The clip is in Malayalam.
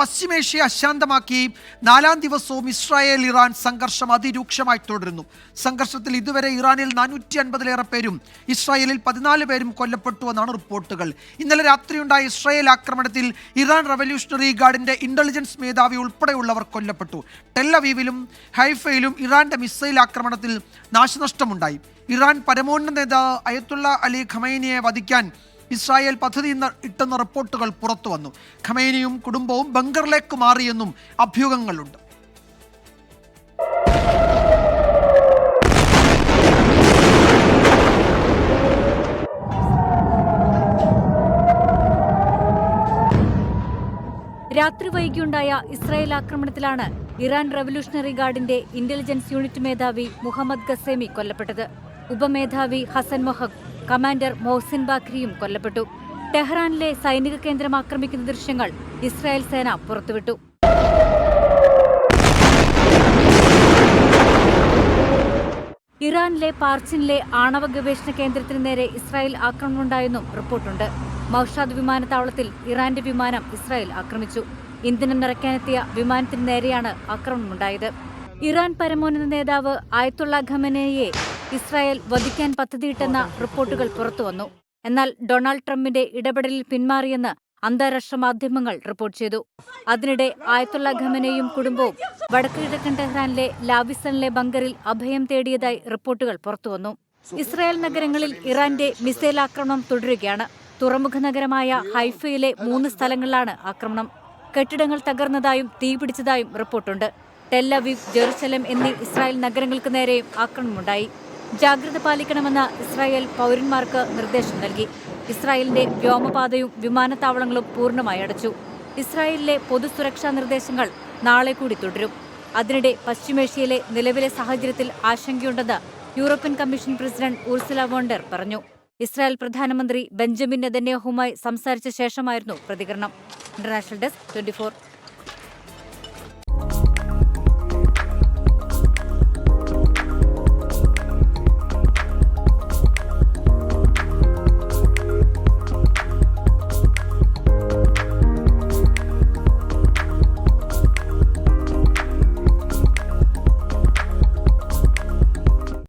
പശ്ചിമേഷ്യ അശാന്തമാക്കി നാലാം ദിവസവും ഇസ്രായേൽ ഇറാൻ സംഘർഷം അതിരൂക്ഷമായി തുടരുന്നു. സംഘർഷത്തിൽ ഇതുവരെ ഇറാനിൽ നാനൂറ്റി അൻപതിലേറെ പേരും ഇസ്രായേലിൽ പതിനാല് പേരും കൊല്ലപ്പെട്ടു എന്നാണ് റിപ്പോർട്ടുകൾ. ഇന്നലെ രാത്രിയുണ്ടായ ഇസ്രായേൽ ആക്രമണത്തിൽ ഇറാൻ റവല്യൂഷണറി ഗാർഡിന്റെ ഇന്റലിജൻസ് മേധാവി ഉൾപ്പെടെയുള്ളവർ കൊല്ലപ്പെട്ടു. ടെല്ലവീവിലും ഹൈഫയിലും ഇറാന്റെ മിസൈൽ ആക്രമണത്തിൽ നാശനഷ്ടമുണ്ടായി. ഇറാൻ പരമോന്നത നേതാവ് അയത്തുള്ള അലി ഖമൈനിയെ വധിക്കാൻ ഇസ്രായേൽ പദ്ധതി ഇട്ടെന്ന റിപ്പോർട്ടുകൾ പുറത്തു വന്നു. ഖമേനിയും കുടുംബവും ബങ്കറിലേക്ക് മാറിയെന്നും അഭ്യൂഹങ്ങളുണ്ട്. രാത്രി വൈകിയുണ്ടായ ഇസ്രായേൽ ആക്രമണത്തിലാണ് ഇറാൻ റവല്യൂഷണറി ഗാർഡിന്റെ ഇന്റലിജൻസ് യൂണിറ്റ് മേധാവി മുഹമ്മദ് ഗസേമി കൊല്ലപ്പെട്ടത്. ഉപമേധാവി ഹസൻ മൊഹബ് കമാൻഡർ മോഹ്സിൻ ബാഖ്രിയും കൊല്ലപ്പെട്ടു. ടെഹ്റാനിലെ സൈനിക കേന്ദ്രം ആക്രമിക്കുന്ന ദൃശ്യങ്ങൾ ഇസ്രായേൽ സേന പുറത്തുവിട്ടു. ഇറാനിലെ പാർച്ചിനിലെ ആണവ ഗവേഷണ കേന്ദ്രത്തിന് നേരെ ഇസ്രായേൽ ആക്രമണമുണ്ടായെന്നും റിപ്പോർട്ടുണ്ട്. മൌഷാദ് വിമാനത്താവളത്തിൽ ഇറാന്റെ വിമാനം ഇസ്രായേൽ ആക്രമിച്ചു. ഇന്ധനം നിറയ്ക്കാനെത്തിയ വിമാനത്തിന് നേരെയാണ് ആക്രമണമുണ്ടായത്. ഇറാൻ പരമോന്നത നേതാവ് ആയത്തുള്ള ഖമനയെ ഇസ്രായേൽ വധിക്കാൻ പദ്ധതിയിട്ടെന്ന റിപ്പോർട്ടുകൾ പുറത്തുവന്നു. എന്നാൽ ഡൊണാൾഡ് ട്രംപിന്റെ ഇടപെടലിൽ പിന്മാറിയെന്ന് അന്താരാഷ്ട്ര മാധ്യമങ്ങൾ റിപ്പോർട്ട് ചെയ്തു. അതിനിടെ ആയത്തുള്ള ഖമനയും കുടുംബവും വടക്ക് കിഴക്കൻ ടെഹ്റാനിലെ ലാവിസണിലെ ബങ്കറിൽ അഭയം തേടിയതായി റിപ്പോർട്ടുകൾ പുറത്തുവന്നു. ഇസ്രായേൽ നഗരങ്ങളിൽ ഇറാന്റെ മിസൈൽ ആക്രമണം തുടരുകയാണ്. തുറമുഖ നഗരമായ ഹൈഫയിലെ മൂന്ന് സ്ഥലങ്ങളിലാണ് ആക്രമണം. കെട്ടിടങ്ങൾ തകർന്നതായും തീപിടിച്ചതായും റിപ്പോർട്ടുണ്ട്. ടെല്ലവീവ് ജെറുസലം എന്നീ ഇസ്രായേൽ നഗരങ്ങൾക്ക് നേരെയും ആക്രമണമുണ്ടായി. ജാഗ്രത പാലിക്കണമെന്ന് ഇസ്രായേൽ പൗരന്മാർക്ക് നിർദ്ദേശം നൽകി. ഇസ്രായേലിന്റെ വ്യോമപാതയും വിമാനത്താവളങ്ങളും പൂർണമായി അടച്ചു. ഇസ്രായേലിലെ പൊതുസുരക്ഷാ നിർദ്ദേശങ്ങൾ നാളെ കൂടി തുടരും. അതിനിടെ പശ്ചിമേഷ്യയിലെ നിലവിലെ സാഹചര്യത്തിൽ ആശങ്കയുണ്ടെന്ന് European commission president Ursula von der പറഞ്ഞു. ഇസ്രായേൽ പ്രധാനമന്ത്രി ബെഞ്ചമിൻ നെതന്യാഹുമായി സംസാരിച്ച ശേഷമായിരുന്നു പ്രതികരണം. International desk twenty